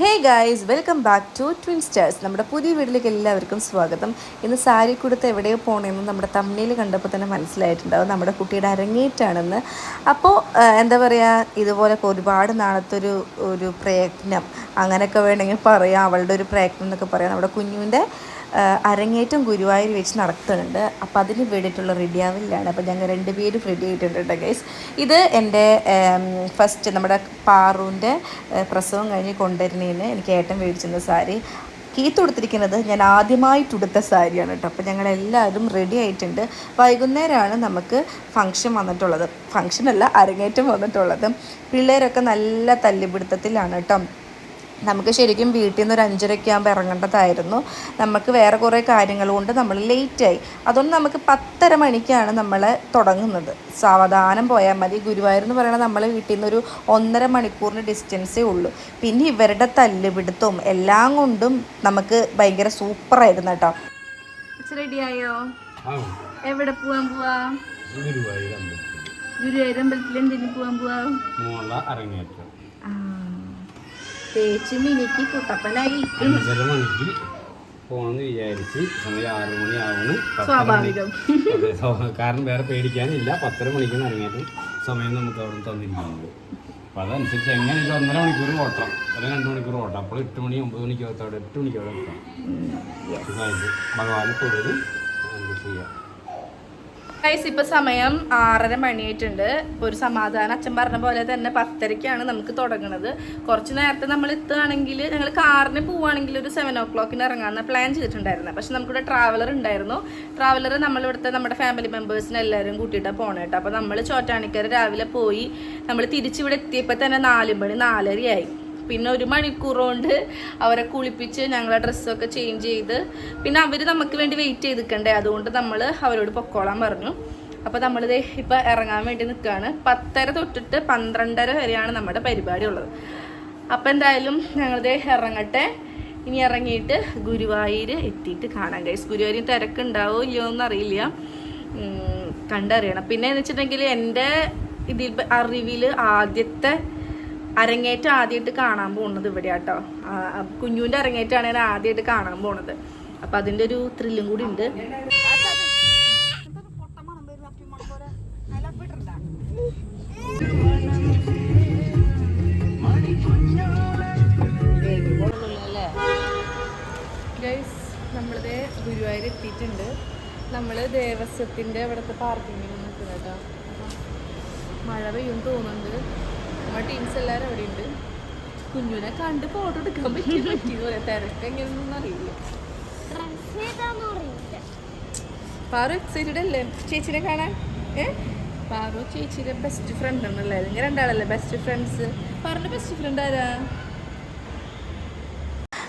Hey guys welcome back to twin stars നമ്മുടെ പുതിയ വീട്ടിലേക്ക് എല്ലാവർക്കും സ്വാഗതം. ഇന്ന് സാരി കൊടുത്ത് എവിടെയോ പോകണമെന്ന് നമ്മുടെ തമ്മിൽ കണ്ടപ്പോൾ തന്നെ മനസ്സിലായിട്ടുണ്ടാവും. നമ്മുടെ കുട്ടിയുടെ അരങ്ങേറ്റാണെന്ന് അപ്പോൾ എന്താ പറയുക ഇതുപോലെ ഒരുപാട് നാളത്തൊരു ഒരു പ്രയത്നം. അങ്ങനെയൊക്കെ വേണമെങ്കിൽ പറയാം. അവളുടെ ഒരു പ്രയത്നം എന്നൊക്കെ പറയാം. നമ്മുടെ കുഞ്ഞുവിന്റെ അരങ്ങേറ്റം ഗുരുവായൂർ വെച്ച് നടത്തുന്നുണ്ട്. അപ്പോൾ അതിന് വേണ്ടിയിട്ടുള്ള റെഡിയാവില്ലാണ്. അപ്പോൾ ഞങ്ങൾ രണ്ട് പേരും റെഡി ആയിട്ടുണ്ട് ഗൈസ് ഇത് എന്റെ ഫസ്റ്റ് നമ്മുടെ പാറുവിന്റെ പ്രസവം കഴിഞ്ഞ് കൊണ്ടുവരുന്നതിന് എനിക്ക് ഏട്ടൻ മേടിച്ചിരുന്ന സാരി. കീത്ത് കൊടുത്തിരിക്കുന്നത് ഞാൻ ആദ്യമായിട്ട് ഉടുത്ത സാരിയാണ് കേട്ടോ അപ്പോൾ ഞങ്ങളെല്ലാവരും റെഡി ആയിട്ടുണ്ട്. വൈകുന്നേരമാണ് നമുക്ക് ഫംഗ്ഷൻ വന്നിട്ടുള്ളത്. ഫംഗ്ഷനല്ല അരങ്ങേറ്റം വന്നിട്ടുള്ളത്. പിള്ളേരൊക്കെ നല്ല തല്ലിപിടുത്തത്തിലാണ് കേട്ടോ നമുക്ക് ശരിക്കും വീട്ടിൽ നിന്ന് ഒരു അഞ്ചരയ്ക്ക് ആകുമ്പോൾ ഇറങ്ങേണ്ടതായിരുന്നു. നമുക്ക് വേറെ കുറേ കാര്യങ്ങൾ കൊണ്ട് നമ്മൾ ലേറ്റായി അതുകൊണ്ട് നമുക്ക് പത്തര മണിക്കാണ് നമ്മൾ തുടങ്ങുന്നത്. സാവധാനം പോയാൽ മതി. ഗുരുവായൂർ എന്ന് പറയുന്നത് നമ്മൾ വീട്ടിൽ നിന്ന് ഒരു ഒന്നര മണിക്കൂറിന് ഡിസ്റ്റൻസേ ഉള്ളൂ. പിന്നെ ഇവരുടെ തല്ലുപിടുത്തവും എല്ലാം കൊണ്ടും നമുക്ക് ഭയങ്കര സൂപ്പറായിരുന്നു കേട്ടോ. റെഡിയായോ. എവിടെ പോവാൻ പോവാ? ഗുരുവായൂർ അമ്പലത്തിൽ. എന്തിനു പോവാൻ പോവാ? അരങ്ങേറ്റം. തേച്ച് മിനിക്ക് കുട്ടപ്പനായി അഞ്ചര മണിക്ക് പോണെന്ന് വിചാരിച്ച് സമയം ആറു മണി. ആവണ് സ്വാഭാവികം കാരണം വേറെ പേടിക്കാനില്ല. പത്തര മണിക്ക് അരങ്ങേറ്റം സമയം നമുക്ക് അവിടെ തന്നിരിക്കുന്നുണ്ട് അപ്പൊ അതനുസരിച്ച് എങ്ങനെ ഒരു ഒന്നര മണിക്കൂർ ഓട്ടം അല്ലെങ്കിൽ രണ്ട് മണിക്കൂർ ഓട്ടം അപ്പോൾ എട്ട് മണി ഒമ്പത് മണിക്ക് അവിടെ എട്ട് മണിക്ക് അവിടെ എത്താം ഭഗവാനെ തൊഴുത് നമുക്ക് ചെയ്യാം. ഗൈസ് ഇപ്പൊ സമയം ആറര മണിയായിട്ടുണ്ട്. ഒരു സമാധാനം അച്ഛൻ പറഞ്ഞ പോലെ തന്നെ പത്തരയ്ക്കാണ് നമുക്ക് തുടങ്ങണത്. കുറച്ച് നേരത്തെ നമ്മൾ എത്തുകയാണെങ്കിൽ ഞങ്ങൾ കാറിന് പോവുകയാണെങ്കിൽ ഒരു സെവൻ ഓ ക്ലോക്കിന് ഇറങ്ങാമെന്ന് പ്ലാൻ ചെയ്തിട്ടുണ്ടായിരുന്നത് പക്ഷെ നമുക്കിവിടെ ട്രാവലർ ഉണ്ടായിരുന്നു. ട്രാവലർ നമ്മളിവിടുത്തെ നമ്മുടെ ഫാമിലി മെമ്പേഴ്സിനെ എല്ലാവരും കൂട്ടിയിട്ടാണ് പോകണം കേട്ടോ. അപ്പോൾ നമ്മൾ ചോറ്റാണിക്കര രാവിലെ പോയി. നമ്മൾ തിരിച്ചിവിടെ എത്തിയപ്പോൾ തന്നെ നാല് മണി നാലരയായി. പിന്നെ ഒരു മണിക്കൂർ കൊണ്ട് അവരെ കുളിപ്പിച്ച് ഞങ്ങളെ ഡ്രസ്സൊക്കെ ചേഞ്ച് ചെയ്ത്. പിന്നെ അവർ നമുക്ക് വേണ്ടി വെയിറ്റ് ചെയ്തിക്കണ്ടേ? അതുകൊണ്ട് നമ്മൾ അവരോട് പൊക്കോളാൻ പറഞ്ഞു. അപ്പോൾ നമ്മളിത് ഇപ്പോൾ ഇറങ്ങാൻ വേണ്ടി നിൽക്കുകയാണ് പത്തര തൊട്ടിട്ട് പന്ത്രണ്ടര വരെയാണ് നമ്മുടെ പരിപാടി ഉള്ളത്. അപ്പോൾ എന്തായാലും ഞങ്ങളിത് ഇറങ്ങട്ടെ. ഇനി ഇറങ്ങിയിട്ട് ഗുരുവായൂർ എത്തിയിട്ട് കാണാം ഗൈസ് ഗുരുവായൂർ തിരക്കുണ്ടാവോ ഇല്ലയോ എന്നറിയില്ല. കണ്ടറിയണം. പിന്നെ എന്ന് വെച്ചിട്ടുണ്ടെങ്കിൽ എന്റെ ഇതിൽ അറിവിൽ ആദ്യത്തെ അരങ്ങേറ്റം ആദ്യമായിട്ട് കാണാൻ പോകുന്നത് ഇവിടെ കേട്ടോ കുഞ്ഞുവിന്റെ അരങ്ങേറ്റമാണ് ഞാൻ ആദ്യമായിട്ട് കാണാൻ പോണത് അപ്പം അതിന്റെ ഒരു ത്രില്ലും കൂടി ഉണ്ട്. നമ്മളിത് ഗുരുവായൂർ എത്തിയിട്ടുണ്ട്. നമ്മൾ ദേവസ്വത്തിന്റെ ഇവിടുത്തെ പാർക്കിങ്ങിൽ നിൽക്കുന്നത് കേട്ടോ. മഴ പെയ്യും തോന്നുന്നുണ്ട്. നമ്മുടെ ടീംസ് എല്ലാവരും അവിടെ ഉണ്ട് കുഞ്ഞുനെ കണ്ട് ഫോട്ടോ എടുക്കാൻ പറ്റി പറയാം തിരക്ക് എങ്ങനെയൊന്നും അറിയില്ല. പാറു എക്സൈറ്റഡ് അല്ലേ? ചേച്ചിനെ കാണാൻ? ഏ? പാറു ചേച്ചിയുടെ ബെസ്റ്റ് ഫ്രണ്ട് ആണല്ലേ നിങ്ങൾ രണ്ടാളല്ലേ? ബെസ്റ്റ് ഫ്രണ്ട്സ് പാറുടെ ബെസ്റ്റ് ഫ്രണ്ട് ആരാ?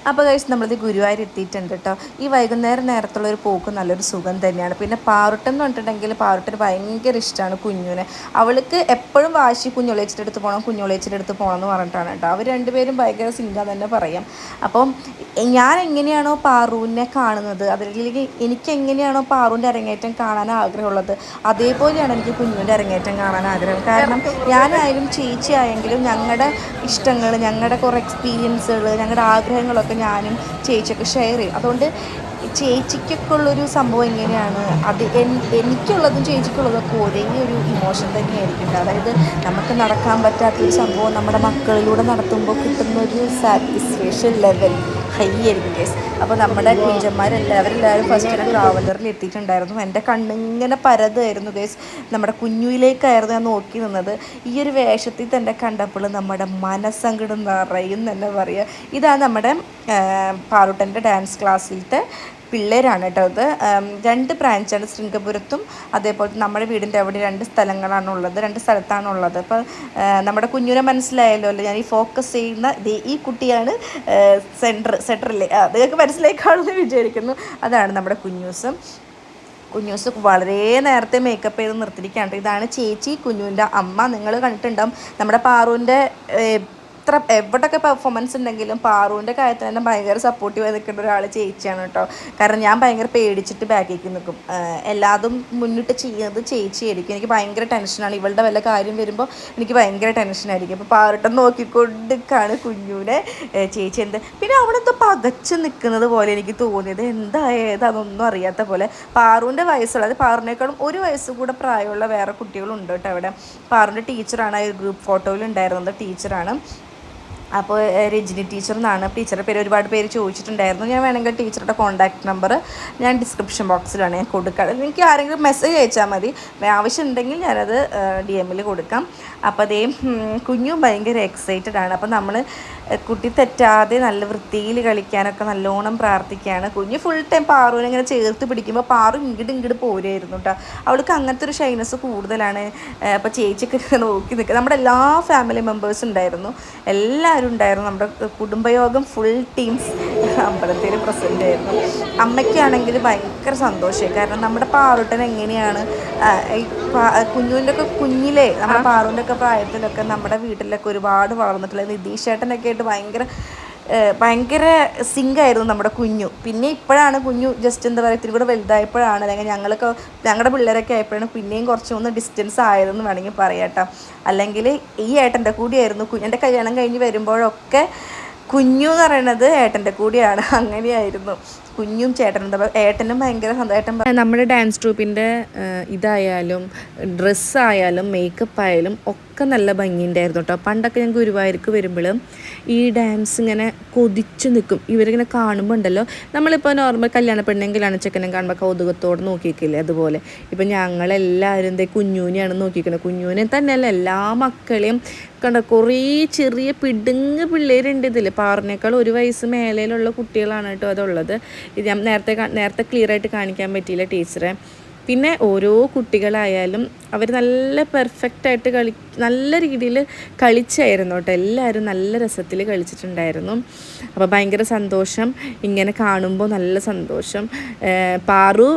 അപ്പോൾ കഴിച്ച് നമ്മളിത് ഗുരുവായൂർ എത്തിയിട്ടുണ്ട് കേട്ടോ ഈ വൈകുന്നേരം നേരത്തുള്ള ഒരു പോക്ക് നല്ലൊരു സുഖം തന്നെയാണ്. പിന്നെ പാറുട്ടൻ എന്ന് പറഞ്ഞിട്ടുണ്ടെങ്കിൽ പാറുട്ടന് ഭയങ്കര ഇഷ്ടമാണ് കുഞ്ഞുവിനെ. അവൾക്ക് എപ്പോഴും വാശി കുഞ്ഞുളേച്ചിന്റെ അടുത്ത് പോകണം കുഞ്ഞുളേച്ചിന്റെ അടുത്ത് പോകണം എന്ന് പറഞ്ഞിട്ടാണ് കേട്ടോ അവർ രണ്ടുപേരും ഭയങ്കര സിങ്ക തന്നെ പറയാം. അപ്പം ഞാൻ എങ്ങനെയാണോ പാറുവിനെ കാണുന്നത് അതിലേക്ക് എനിക്ക് എങ്ങനെയാണോ പാറുവിന്റെ അരങ്ങേറ്റം കാണാൻ ആഗ്രഹമുള്ളത് അതേപോലെയാണ് എനിക്ക് കുഞ്ഞുവിന്റെ അരങ്ങേറ്റം കാണാൻ ആഗ്രഹം. കാരണം ഞാനായാലും ചേച്ചിയായെങ്കിലും ഞങ്ങളുടെ ഇഷ്ടങ്ങൾ ഞങ്ങളുടെ കുറേ എക്സ്പീരിയൻസുകൾ ഞങ്ങളുടെ ആഗ്രഹങ്ങളൊക്കെ ഞാനും ചേച്ചിയൊക്കെ ഷെയർ ചെയ്യും. അതുകൊണ്ട് ചേച്ചിക്കൊക്കെ ഉള്ളൊരു സംഭവം എങ്ങനെയാണ്? അത് എനിക്കുള്ളതും ചേച്ചിക്കുള്ളതൊക്കെ ഒരേ ഒരു ഇമോഷൻ തന്നെയായിരിക്കും. അതായത് നമുക്ക് നടക്കാൻ പറ്റാത്തൊരു സംഭവം നമ്മുടെ മക്കളിലൂടെ നടത്തുമ്പോൾ കിട്ടുന്ന ഒരു സാറ്റിസ്ഫാക്ഷൻ ലെവൽ ഹൈ ആയിരിക്കും കേസ് അപ്പോൾ നമ്മുടെ കുഞ്ചന്മാരെല്ലാവരെല്ലാവരും ഫസ്റ്റ് തന്നെ ട്രാവലറിൽ എത്തിയിട്ടുണ്ടായിരുന്നു. എന്റെ കണ്ണിങ്ങനെ പരതായിരുന്നു കേസ് നമ്മുടെ കുഞ്ഞുയിലേക്കായിരുന്നു ഞാൻ നോക്കി നിന്നത്. ഈ ഒരു വേഷത്തിൽ തന്നെ കണ്ടപ്പോൾ നമ്മുടെ മനസ്സങ്കടം നിറയും തന്നെ പറയുക ഇതാണ് നമ്മുടെ പാറുട്ടന്റെ ഡാൻസ് ക്ലാസ്സിലത്തെ പിള്ളേരാണ് കേട്ടോ ഉം, രണ്ട് ബ്രാഞ്ചാണ് ശൃംഗപുരത്തും അതേപോലെ നമ്മുടെ വീടിന്റെ അവിടെ രണ്ട് സ്ഥലങ്ങളാണ് ഉള്ളത് രണ്ട് സ്ഥലത്താണ് ഉള്ളത്. അപ്പോൾ നമ്മുടെ കുഞ്ഞിനെ മനസ്സിലായല്ലോ അല്ലേ? ഞാൻ ഈ ഫോക്കസ് ചെയ്യുന്ന ഈ കുട്ടിയാണ് സെന്റർ സെന്ററിലെ അതൊക്കെ മനസ്സിലായി കാണുമെന്ന് വിചാരിക്കുന്നു. അതാണ് നമ്മുടെ കുഞ്ഞൂസും. കുഞ്ഞൂസ് വളരെ നേരത്തെ മേക്കപ്പ് ചെയ്ത് നിർത്തിയിരിക്കുകയാണ്. ഇതാണ് ചേച്ചി കുഞ്ഞുവിന്റെ അമ്മ. നിങ്ങൾ കണ്ടിട്ടുണ്ടാവും നമ്മുടെ പാറുവിന്റെ എത്ര എവിടെയൊക്കെ പെർഫോമൻസ് ഉണ്ടെങ്കിലും പാറുവിന്റെ കാര്യത്തിൽ തന്നെ ഭയങ്കര സപ്പോർട്ടീവ് നിൽക്കുന്ന ഒരാൾ ചേച്ചിയാണ് കേട്ടോ. കാരണം ഞാൻ ഭയങ്കര പേടിച്ചിട്ട് ബാക്കിലേക്ക് നിൽക്കും. എല്ലാതും മുന്നിട്ട് ചെയ്യുന്നത് ചേച്ചിയായിരിക്കും എനിക്ക് ഭയങ്കര ടെൻഷനാണ് ഇവളുടെ വല്ല കാര്യം വരുമ്പോൾ എനിക്ക് ഭയങ്കര ടെൻഷനായിരിക്കും അപ്പോൾ പാറുട്ടം നോക്കിക്കൊണ്ടിരിക്കാണ് കുഞ്ഞുവിനെ. ചേച്ചി എന്ത് പിന്നെ അവിടെ പകച്ചു നിൽക്കുന്നത് പോലെ എനിക്ക് തോന്നിയത്. എന്താ ഏതാണെന്നൊന്നും അറിയാത്ത പോലെ. പാറുവിന്റെ വയസ്സുള്ള അത് ഒരു വയസ്സ് കൂടെ പ്രായമുള്ള വേറെ കുട്ടികളുണ്ട് കേട്ടോ അവിടെ. പാറുവിന്റെ ടീച്ചറാണ് ഗ്രൂപ്പ് ഫോട്ടോയിൽ ഉണ്ടായിരുന്നത് ടീച്ചറാണ് അപ്പോൾ രഞ്ജിനി ടീച്ചർ എന്നാണ്. ടീച്ചറുടെ പേര് ഒരുപാട് പേര് ചോദിച്ചിട്ടുണ്ടായിരുന്നു. ഞാൻ വേണമെങ്കിൽ ടീച്ചറുടെ കോൺടാക്ട് നമ്പർ ഞാൻ ഡിസ്ക്രിപ്ഷൻ ബോക്സിലാണ് ഞാൻ കൊടുക്കാം എനിക്ക് ആരെങ്കിലും മെസ്സേജ് അയച്ചാൽ മതി. ആവശ്യം ഉണ്ടെങ്കിൽ ഞാനത് ഡി എമ്മിൽ കൊടുക്കാം. അപ്പോൾ അതേ കുഞ്ഞു ഭയങ്കര എക്സൈറ്റഡ് ആണ്. അപ്പോൾ നമ്മൾ കുട്ടി തെറ്റാതെ നല്ല വൃത്തിയിൽ കളിക്കാനൊക്കെ നല്ലോണം പ്രാർത്ഥിക്കുകയാണ്. കുഞ്ഞ് ഫുൾ ടൈം പാറുവിനെ ഇങ്ങനെ ചേർത്ത് പിടിക്കുമ്പോൾ പാറു ഇങ്ങോട്ട് ഇങ്ങോട്ട് പോരുമായിരുന്നു കേട്ടോ അവൾക്ക് അങ്ങനത്തെ ഒരു ഷൈനസ് കൂടുതലാണ്. അപ്പോൾ ചേച്ചിയൊക്കെ നോക്കി നിൽക്കുക നമ്മുടെ എല്ലാ ഫാമിലി മെമ്പേഴ്സും ഉണ്ടായിരുന്നു. എല്ലാവരും ഉണ്ടായിരുന്നു. നമ്മുടെ കുടുംബയോഗം ഫുൾ ടീംസ് അമ്പലത്തിൽ പ്രസന്റ് ആയിരുന്നു. അമ്മയ്ക്കാണെങ്കിൽ ഭയങ്കര സന്തോഷമായി. കാരണം നമ്മുടെ പാറുട്ടൻ എങ്ങനെയാണ് കുഞ്ഞുവിന്റെ ഒക്കെ കുഞ്ഞിലെ നമ്മുടെ പാറുവിന്റെ ഒക്കെ പ്രായത്തിലൊക്കെ നമ്മുടെ വീട്ടിലൊക്കെ ഒരുപാട് വളർന്നിട്ടുള്ള നിതീഷ് ചേട്ടനൊക്കെ ആയിട്ട് ഭയങ്കര ഭയങ്കര സിങ്കായിരുന്നു നമ്മുടെ കുഞ്ഞു. പിന്നെ ഇപ്പോഴാണ് കുഞ്ഞു ജസ്റ്റ് എന്താ പറയുക ഇത്തിരി കൂടെ വലുതായപ്പോഴാണ് അല്ലെങ്കിൽ ഞങ്ങളൊക്കെ ഞങ്ങളുടെ പിള്ളേരൊക്കെ ആയപ്പോഴാണ് പിന്നെയും കുറച്ചൊന്ന് ഡിസ്റ്റൻസ് ആയതെന്ന് വേണമെങ്കിൽ പറയാട്ടോ അല്ലെങ്കിൽ ഈ ഏട്ടന്റെ കൂടിയായിരുന്നു എന്റെ കല്യാണം കഴിഞ്ഞ് വരുമ്പോഴൊക്കെ കുഞ്ഞു എന്ന് പറയുന്നത് ഏട്ടന്റെ കൂടിയാണ്. അങ്ങനെയായിരുന്നു. കുഞ്ഞും ചേട്ടനും ഏട്ടനും ഭയങ്കര സന്തോഷം. നമ്മുടെ ഡാൻസ് ട്രൂപ്പിന്റെ ഇതായാലും ഡ്രസ്സായാലും മേക്കപ്പ് ആയാലും ഒക്കെ നല്ല ഭംഗിയുണ്ടായിരുന്നു കേട്ടോ. പണ്ടൊക്കെ ഞാൻ ഗുരുവായൂർക്ക് വരുമ്പോൾ ഈ ഡാൻസ് ഇങ്ങനെ കൊതിച്ചു നിൽക്കും. ഇവരിങ്ങനെ കാണുമ്പോൾ ഉണ്ടല്ലോ നമ്മളിപ്പോൾ നോർമൽ കല്യാണ പെണ്ണെങ്കിലാണ് ചെക്കനെ കാണുമ്പോൾ കൗതുകത്തോടെ നോക്കിയിരിക്കില്ലേ അതുപോലെ. ഇപ്പം ഞങ്ങളെല്ലാവരും എന്തേ കുഞ്ഞൂനെയാണ് നോക്കിക്കുന്നത് കുഞ്ഞൂനെ തന്നെയല്ല എല്ലാ മക്കളെയും കണ്ട കുറേ ചെറിയ പിടുങ്ങ് പിള്ളേരുണ്ട് ഇതിൽ പാറിനേക്കാൾ ഒരു വയസ്സ് മേലേലുള്ള കുട്ടികളാണ് കേട്ടോ അതുള്ളത്. ഇത് ഞാൻ നേരത്തെ നേരത്തെ ക്ലിയർ ആയിട്ട് കാണിക്കാൻ പറ്റിയില്ല ടീച്ചറെ പിന്നെ ഓരോ കുട്ടികളായാലും അവർ നല്ല പെർഫെക്റ്റ് ആയിട്ട് കളി നല്ല രീതിയിൽ കളിച്ചായിരുന്നു കേട്ടോ. എല്ലാവരും നല്ല രസത്തിൽ കളിച്ചിട്ടുണ്ടായിരുന്നു. അപ്പോൾ ഭയങ്കര സന്തോഷം. ഇങ്ങനെ കാണുമ്പോൾ നല്ല സന്തോഷം. പാറു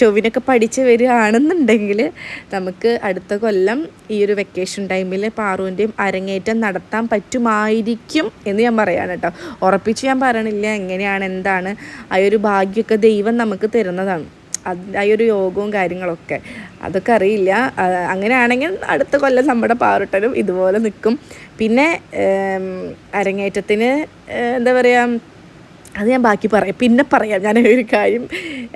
ചൊവ്വിനൊക്കെ പഠിച്ച് വരികയാണെന്നുണ്ടെങ്കിൽ നമുക്ക് അടുത്ത കൊല്ലം ഈ ഒരു വെക്കേഷൻ ടൈമിൽ പാറുവിന്റെയും അരങ്ങേറ്റം നടത്താൻ പറ്റുമായിരിക്കും എന്ന് ഞാൻ പറയാണ് കേട്ടോ. ഉറപ്പിച്ച് ഞാൻ പറയണില്ല എങ്ങനെയാണ് എന്താണ്? ആ ഒരു ഭാഗ്യമൊക്കെ ദൈവം നമുക്ക് തരുന്നതാണ്. ആ ഒരു യോഗവും കാര്യങ്ങളൊക്കെ. അതൊക്കെ അറിയില്ല. അങ്ങനെയാണെങ്കിൽ അടുത്ത കൊല്ലം നമ്മുടെ പാറുട്ടനും ഇതുപോലെ നിൽക്കും. പിന്നെ അരങ്ങേറ്റത്തിന് എന്താ പറയുക അത് ഞാൻ ബാക്കി പറയാം. പിന്നെ പറയാം. ഞാൻ ഒരു കാര്യം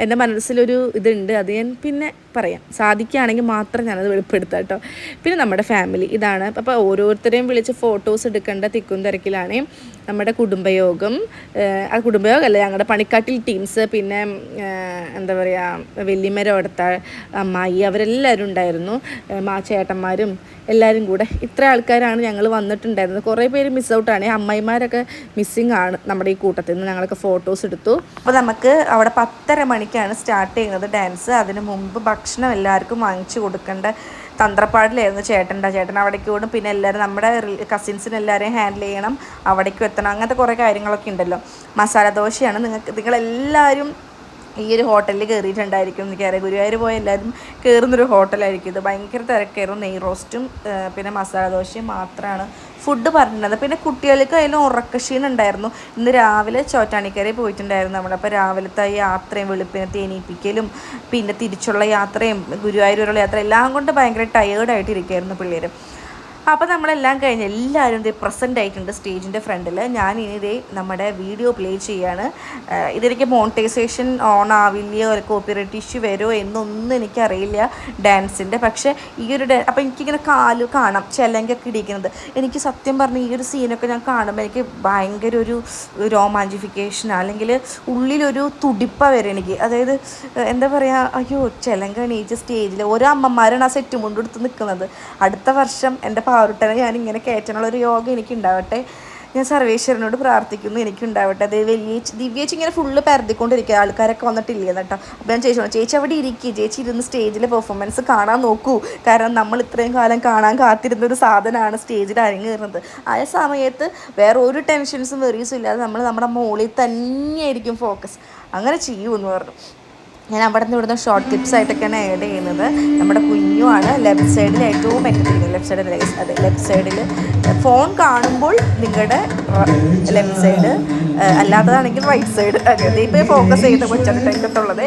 എന്റെ മനസ്സിലൊരു ഇതുണ്ട്. അത് ഞാൻ പിന്നെ പറയാം. സാധിക്കുകയാണെങ്കിൽ മാത്രം ഞാനത് വെളിപ്പെടുത്താം കേട്ടോ. പിന്നെ നമ്മുടെ ഫാമിലി ഇതാണ്. അപ്പോൾ ഓരോരുത്തരെയും വിളിച്ച് ഫോട്ടോസ് എടുക്കേണ്ട തിക്കും തിരക്കിലാണ് നമ്മുടെ കുടുംബയോഗം. ആ കുടുംബയോഗം അല്ല ഞങ്ങളുടെ പണിക്കാട്ടിൽ ടീംസ് പിന്നെ എന്താ പറയുക വെല്ലിമരം അമ്മായി അവരെല്ലാവരും ഉണ്ടായിരുന്നു. മാ ചേട്ടന്മാരും എല്ലാവരും കൂടെ. ഇത്ര ആൾക്കാരാണ് ഞങ്ങൾ വന്നിട്ടുണ്ടായിരുന്നത്. കുറേ പേര് മിസ് ഔട്ടാണ് അമ്മായിമാരൊക്കെ മിസ്സിങ് ആണ് നമ്മുടെ ഈ കൂട്ടത്തിൽ നിന്ന്. ഞങ്ങളൊക്കെ ഫോട്ടോസ് എടുത്തു. അപ്പോൾ നമുക്ക് അവിടെ പത്തര മണിക്കാണ് സ്റ്റാർട്ട് ചെയ്യുന്നത് ഡാൻസ് അതിന് മുമ്പ് ഭക്ഷണം എല്ലാവർക്കും വാങ്ങിച്ചു കൊടുക്കേണ്ട തന്ത്രപ്പാടിലായിരുന്നു ചേട്ടന്റെ. ചേട്ടൻ അവിടേക്ക് ഓടും. പിന്നെ എല്ലാവരും നമ്മുടെ കസിൻസിന് എല്ലാവരെയും ഹാൻഡിൽ ചെയ്യണം. അവിടേക്കും എത്തണം. അങ്ങനത്തെ കുറേ കാര്യങ്ങളൊക്കെ ഉണ്ടല്ലോ. മസാല ദോശയാണ്. നിങ്ങൾക്ക് നിങ്ങളെല്ലാവരും ഈ ഒരു ഹോട്ടലിൽ കയറിയിട്ടുണ്ടായിരിക്കും. എനിക്കറിയാം ഗുരുവായൂർ പോയ എല്ലാവരും കയറുന്നൊരു ഹോട്ടലായിരിക്കും. ഇത് ഭയങ്കര തിരക്കായിരുന്നു. നെയ് റോസ്റ്റും പിന്നെ മസാല ദോശയും മാത്രമാണ് ഫുഡ് പറഞ്ഞിട്ടുണ്ടത് പിന്നെ കുട്ടികൾക്ക് അതിന് ഉറക്കക്ഷീണം ഉണ്ടായിരുന്നു. ഇന്ന് രാവിലെ ചോറ്റാണിക്കരയിൽ പോയിട്ടുണ്ടായിരുന്നു നമ്മൾ അപ്പോൾ രാവിലത്തെ യാത്രയും വെളുപ്പിനെ തേനീപ്പിക്കലും പിന്നെ തിരിച്ചുള്ള യാത്രയും ഗുരുവായൂരുള്ള യാത്ര എല്ലാം കൊണ്ട് ഭയങ്കര ടയേർഡായിട്ടിരിക്കുകയായിരുന്നു പിള്ളേർ അപ്പോൾ നമ്മളെല്ലാം കഴിഞ്ഞ് എല്ലാവരും ഇതേ പ്രസന്റ് ആയിട്ടുണ്ട് സ്റ്റേജിന്റെ ഫ്രണ്ടിൽ. ഞാൻ ഇനി ഇതേ നമ്മുടെ വീഡിയോ പ്ലേ ചെയ്യാണ്. ഇതിലേക്ക് മോണിറ്റൈസേഷൻ ഓൺ ആവില്ലയോ കോപ്പിറൈറ്റ് ഇഷ്യൂ വരുമോ എന്നൊന്നും എനിക്കറിയില്ല ഡാൻസിന്റെ പക്ഷേ ഈ ഒരു ഡാൻ അപ്പോൾ എനിക്കിങ്ങനെ കാൽ കാണാം ചെലങ്കൊക്കെ ഇടിക്കുന്നത് എനിക്ക് സത്യം പറഞ്ഞ് ഈ ഒരു സീനൊക്കെ ഞാൻ കാണുമ്പോൾ എനിക്ക് ഭയങ്കര ഒരു രോമാഞ്ചിഫിക്കേഷൻ അല്ലെങ്കിൽ ഉള്ളിലൊരു തുടിപ്പ വരെ എനിക്ക്. അതായത് എന്താ പറയുക അയ്യോ ചെലങ്ക എണീച്ച് സ്റ്റേജിൽ ഓരോ അമ്മമാരാണ് ആ സെറ്റ് മുണ്ടെടുത്ത് നിൽക്കുന്നത് അടുത്ത വർഷം എന്റെ പാറുട്ടനെ ഞാൻ ഇങ്ങനെ കയറ്റാനുള്ള ഒരു യോഗം എനിക്ക് ഉണ്ടാവട്ടെ ഞാൻ സർവേശ്വരനോട് പ്രാർത്ഥിക്കുന്നു എനിക്കുണ്ടാവട്ടെ. അത് വലിയ ദിവ്യേച്ചി ഇങ്ങനെ ഫുള്ള് പരതിക്കൊണ്ടിരിക്കുക. ആൾക്കാരൊക്കെ വന്നിട്ടില്ല കേട്ടോ. അപ്പോൾ ഞാൻ ചേച്ചി ചേച്ചി അവിടെ ഇരിക്കുക ചേച്ചി ഇരുന്ന് സ്റ്റേജിലെ പെർഫോമൻസ് കാണാൻ നോക്കൂ. കാരണം നമ്മൾ ഇത്രയും കാലം കാണാൻ കാത്തിരുന്ന ഒരു സാധനമാണ് സ്റ്റേജിൽ അരങ്ങേറുന്നത്. ആ സമയത്ത് വേറെ ഒരു ടെൻഷൻസും വെറീസും ഇല്ലാതെ നമ്മൾ നമ്മുടെ മോളിൽ തന്നെയായിരിക്കും ഫോക്കസ് അങ്ങനെ ചെയ്യുമെന്ന് പറഞ്ഞു. ഞാൻ അവിടെ നിന്ന് ഇവിടുന്ന് ഷോർട്ട് ക്ലിപ്സ് ആയിട്ടൊക്കെയാണ് ആഡ് ചെയ്യുന്നത്. നമ്മുടെ കുഞ്ഞുമാണ് ലെഫ്റ്റ് സൈഡിൽ ഏറ്റവും പറ്റത്തിരിക്കുന്നത് ലെഫ്റ്റ് സൈഡിൽ അതെ ലെഫ്റ്റ് സൈഡിൽ ഫോൺ കാണുമ്പോൾ നിങ്ങളുടെ ലെഫ്റ്റ് സൈഡ് അല്ലാത്തതാണെങ്കിൽ റൈറ്റ് സൈഡ് അങ്ങനെ ഇപ്പോൾ ഫോക്കസ് ചെയ്ത് കൊച്ചാണ് രംഗത്തുള്ളത്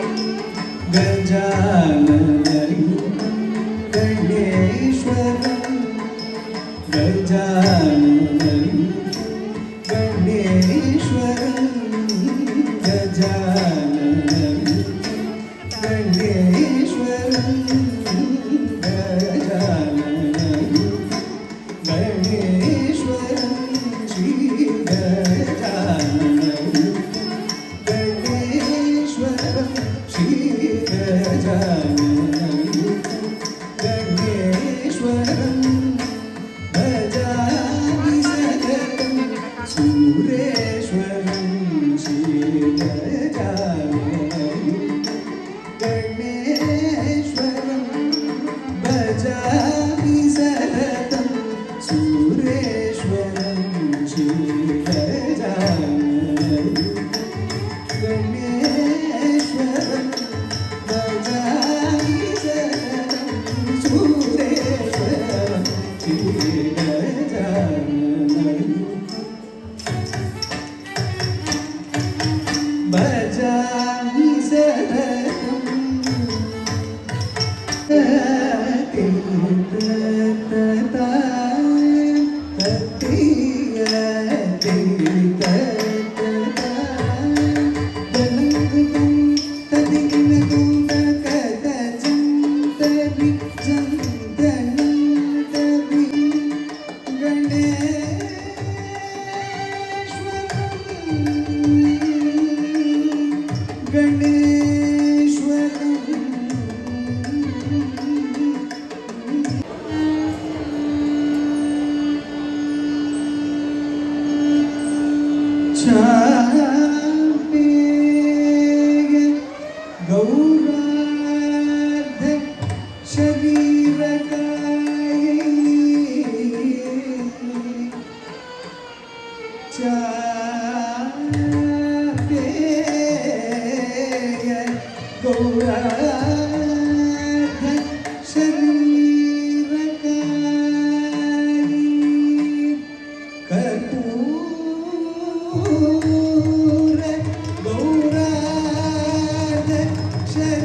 ഗജാനനരി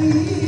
You.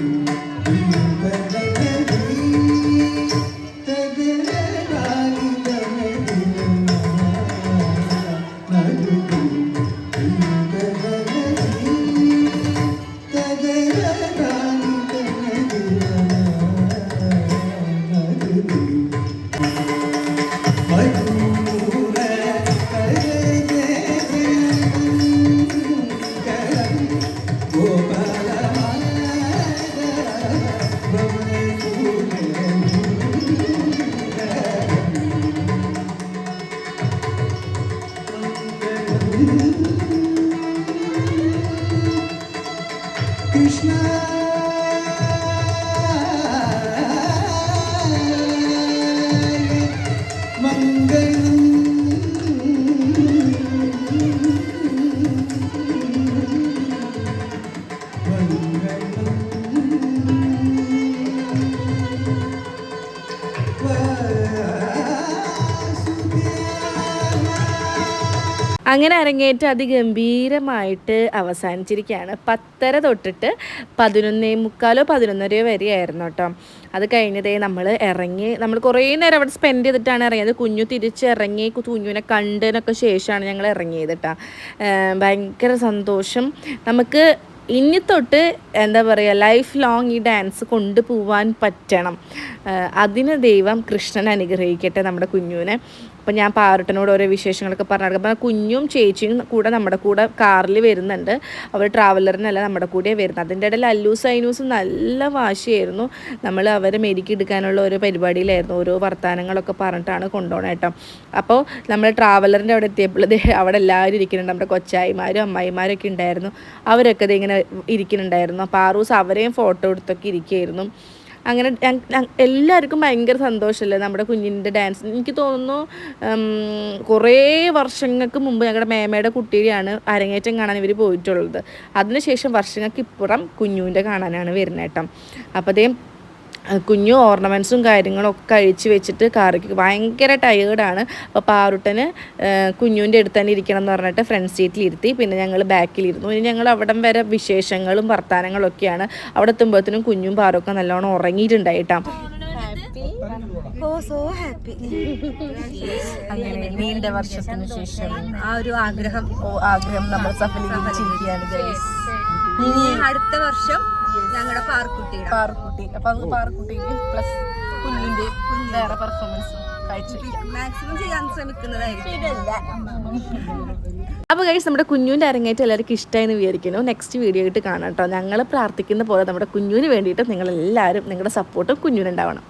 അങ്ങനെ അരങ്ങേറ്റം അതിഗംഭീരമായിട്ട് അവസാനിച്ചിരിക്കുകയാണ്. പത്തര തൊട്ടിട്ട് പതിനൊന്നേ മുക്കാലോ പതിനൊന്നരയോ വരെയായിരുന്നു കേട്ടോ. അത് കഴിഞ്ഞതേ നമ്മൾ ഇറങ്ങി നമ്മൾ കുറേ നേരം അവിടെ സ്പെൻഡ് ചെയ്തിട്ടാണ് ഇറങ്ങിയത്. കുഞ്ഞു തിരിച്ച് ഇറങ്ങി കു- കുഞ്ഞുവിനെ കണ്ടതിനൊക്കെ ശേഷമാണ് ഞങ്ങൾ ഇറങ്ങിയത് കേട്ടോ. ഭയങ്കര സന്തോഷം. നമുക്ക് ഇനി തൊട്ട് എന്താ പറയുക ലൈഫ് ലോങ് ഈ ഡാൻസ് കൊണ്ടുപോവാൻ പറ്റണം. അതിന് ദൈവം കൃഷ്ണൻ അനുഗ്രഹിക്കട്ടെ നമ്മുടെ കുഞ്ഞുവിനെ. അപ്പം ഞാൻ പാറുട്ടനോട് ഓരോ വിശേഷങ്ങളൊക്കെ പറഞ്ഞു അപ്പം കുഞ്ഞും ചേച്ചിയും കൂടെ നമ്മുടെ കൂടെ കാറിൽ വരുന്നുണ്ട്. അവർ ട്രാവലറിനല്ല നമ്മുടെ കൂടെ വരുന്നത്. അതിന്റെ ഇടയിൽ അല്ലൂസ് സൈനൂസ് നല്ല വാശിയായിരുന്നു. നമ്മൾ അവരെ മെരുക്കി എടുക്കാനുള്ള ഓരോ പരിപാടിയിലായിരുന്നു. ഓരോ വർത്തമാനങ്ങളൊക്കെ പറഞ്ഞിട്ടാണ് കൊണ്ടുപോകണം കേട്ടോ. അപ്പോൾ നമ്മൾ ട്രാവലറിന്റെ അവിടെ എത്തിയപ്പോൾ അവിടെ എല്ലാവരും ഇരിക്കുന്നുണ്ട്. നമ്മുടെ കൊച്ചായിമാരും അമ്മായിമാരും ഒക്കെ ഉണ്ടായിരുന്നു. അവരൊക്കെ ദേ ഇങ്ങനെ ഇരിക്കുന്നുണ്ടായിരുന്നു. ആറൂസ് അവരെയും ഫോട്ടോ എടുത്തൊക്കെ ഇരിക്കുകയായിരുന്നു. അങ്ങനെ എല്ലാവർക്കും ഭയങ്കര സന്തോഷമല്ലേ നമ്മുടെ കുഞ്ഞിന്റെ ഡാൻസ്. എനിക്ക് തോന്നുന്നു കുറേ വർഷങ്ങൾക്ക് മുമ്പ് ഞങ്ങളുടെ മേമയുടെ കുട്ടിയുടെയാണ് അരങ്ങേറ്റം കാണാൻ ഇവർ പോയിട്ടുള്ളത്. അതിനുശേഷം വർഷങ്ങൾക്ക് ഇപ്പുറം കുഞ്ഞുവിന്റെ കാണാനാണ് വരുന്നത് കേട്ടോ അപ്പോൾ അതേ കുഞ്ഞു ഓർണമെന്റ്സും കാര്യങ്ങളും ഒക്കെ അഴിച്ച് വെച്ചിട്ട് കാറിക്ക് ഭയങ്കര ടയേർഡാണ് അപ്പോൾ പാറുട്ടന് കുഞ്ഞുവിന്റെ അടുത്ത് തന്നെ ഇരിക്കണം എന്ന് പറഞ്ഞിട്ട് ഫ്രണ്ട് സീറ്റിൽ ഇരുത്തി. പിന്നെ ഞങ്ങൾ ബാക്കിലിരുന്നു ഇനി ഞങ്ങൾ അവിടം വരെ വിശേഷങ്ങളും വർത്തമാനങ്ങളും ഒക്കെയാണ്. അവിടെ എത്തുമ്പോഴത്തേനും കുഞ്ഞും പാറൊക്കെ നല്ലോണം ഉറങ്ങിയിട്ടുണ്ടായിട്ടാ. അങ്ങനെ നീണ്ട വർഷത്തിന് ശേഷം ആ ഒരു ആഗ്രഹം ആഗ്രഹം നമ്മൾ സഫലീകരിച്ചിരിക്കുകയാണ് ഇനി അടുത്ത വർഷം ഞങ്ങളുടെ പാർക്കുട്ടിയുടെ പാർക്കുട്ടി അപ്പൊ അത് പാറക്കുട്ടിക്ക് പ്ലസ് കുഞ്ഞിന്റെ വേറെ പെർഫോമൻസ് മാക്സിമം ചെയ്യാൻ ശ്രമിക്കുന്നതായിരിക്കും. അപ്പോൾ കഴിച്ച് നമ്മുടെ കുഞ്ഞുവിന്റെ അരങ്ങേറ്റം എല്ലാവർക്കും ഇഷ്ടമായെന്ന് വിചാരിക്കുന്നു. നെക്സ്റ്റ് വീഡിയോ ആയിട്ട് കാണാം കേട്ടോ. ഞങ്ങൾ പ്രാർത്ഥിക്കുന്ന പോലെ നമ്മുടെ കുഞ്ഞുവിന് വേണ്ടിയിട്ട് നിങ്ങളെല്ലാവരും നിങ്ങളുടെ സപ്പോർട്ടും കുഞ്ഞുവിനുണ്ടാവണം